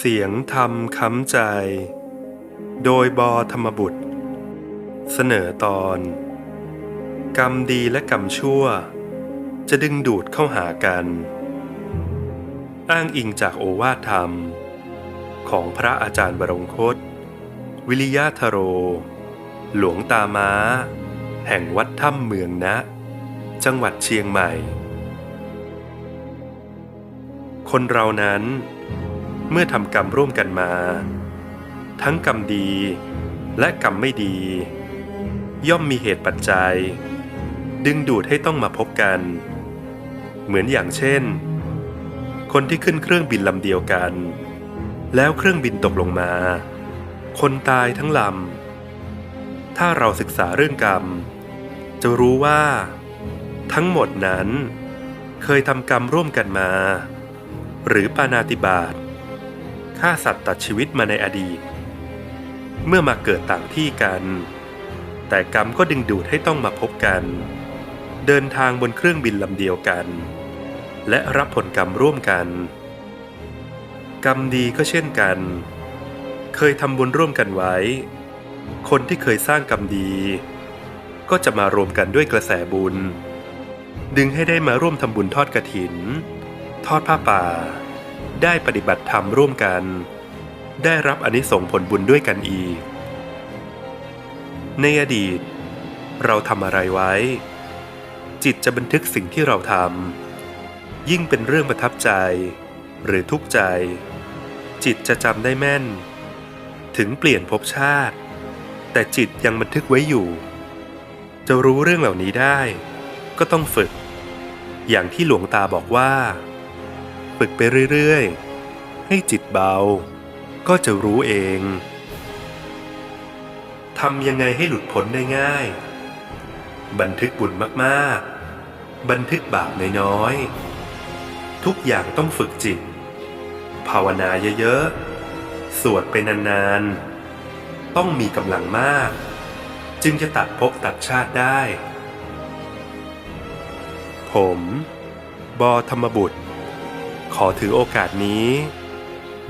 เสียงธรรมค้ำใจ โดยบอธรรมบุตร เสนอตอน กรรมดีและกรรมชั่ว จะดึงดูดเข้าหากัน อ้างอิงจากโอวาทธรรม ของพระอาจารย์บรงคต วิริยะทโร หลวงตาม้า แห่งวัดถ้ำเมืองนะ จังหวัดเชียงใหม่ คนเรานั้น เมื่อทำกรรมร่วมกันมา ทั้งกรรมดีและกรรมไม่ดี ย่อมมีเหตุปัจจัย ดึงดูดให้ต้องมาพบกัน เหมือนอย่างเช่น คนที่ขึ้นเครื่องบินลำเดียวกัน แล้วเครื่องบินตกลงมา คนตายทั้งลำถ้าเราศึกษาเรื่องกรรม จะรู้ว่า ทั้งหมดนั้น เคยทำกรรมร่วมกันมา หรือปานาติบาต ฆ่าสัตว์ตัดชีวิตมาในอดีต เมื่อมาเกิดต่างที่กัน แต่กรรมก็ดึงดูดให้ต้องมาพบกัน เดินทางบนเครื่องบินลำเดียวกัน และรับผลกรรมร่วมกัน กรรมดีก็เช่นกัน เคยทำบุญร่วมกันไว้ คนที่เคยสร้างกรรมดี ก็จะมารวมกันด้วยกระแสบุญ ดึงให้ได้มาร่วมทำบุญทอดกระถิน ทอดผ้าป่า ได้ปฏิบัติธรรมร่วมกัน ได้รับอนิสงผลบุญด้วยกันอีก ในอดีต เราทำอะไรไว้ จิตจะบันทึกสิ่งที่เราทำยิ่งเป็นเรื่องประทับใจ หรือทุกข์ใจ จิตจะจำได้แม่น ถึงเปลี่ยนภพชาติ แต่จิตยังบันทึกไว้อยู่ จะรู้เรื่องเหล่านี้ได้ ก็ต้องฝึก อย่างที่หลวงตาบอกว่า ฝึกไปเรื่อยๆ ให้จิตเบา ก็จะรู้เอง ทำยังไงให้หลุดพ้นได้ง่าย บันทึกบุญมากๆ บันทึกบาปน้อยๆ ทุกอย่างต้องฝึกจิต ภาวนาเยอะๆ สวดไปนานๆ ต้องมีกำลังมาก จึงจะตัดภพตัดชาติได้ ผม บอธรรมบุตร ขอถือโอกาสนี้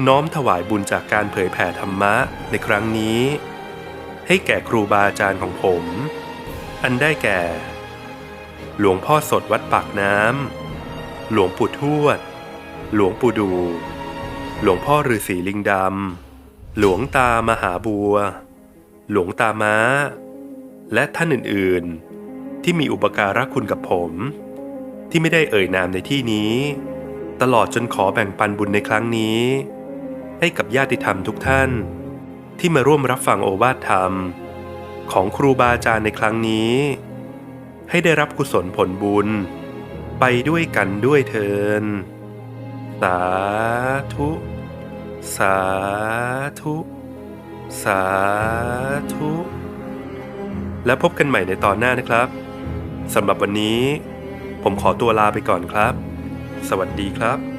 น้อมถวายบุญจากการเผยแผ่ธรรมะในครั้งนี้ ให้แก่ครูบาอาจารย์ของผม อันได้แก่ หลวงพ่อสดวัดปากน้ำ หลวงปู่ทวด หลวงปู่ดู หลวงพ่อฤาษีลิงดำ หลวงตามหาบัว หลวงตาม้า และท่านอื่นๆ ที่มีอุปการะคุณกับผม ที่ไม่ได้เอ่ยนามในที่นี้ ตลอดจนขอแบ่งปันบุญในครั้งนี้ ให้กับญาติธรรมทุกท่าน ที่มาร่วมรับฟังโอวาทธรรม ของครูบาอาจารย์ในครั้งนี้ ให้ได้รับกุศลผลบุญ ไปด้วยกันด้วยเทิน สาธุ สาธุ สาธุ แล้วพบกันใหม่ในตอนหน้านะครับสำหรับวันนี้ ผมขอตัวลาไปก่อนครับ สวัสดีครับ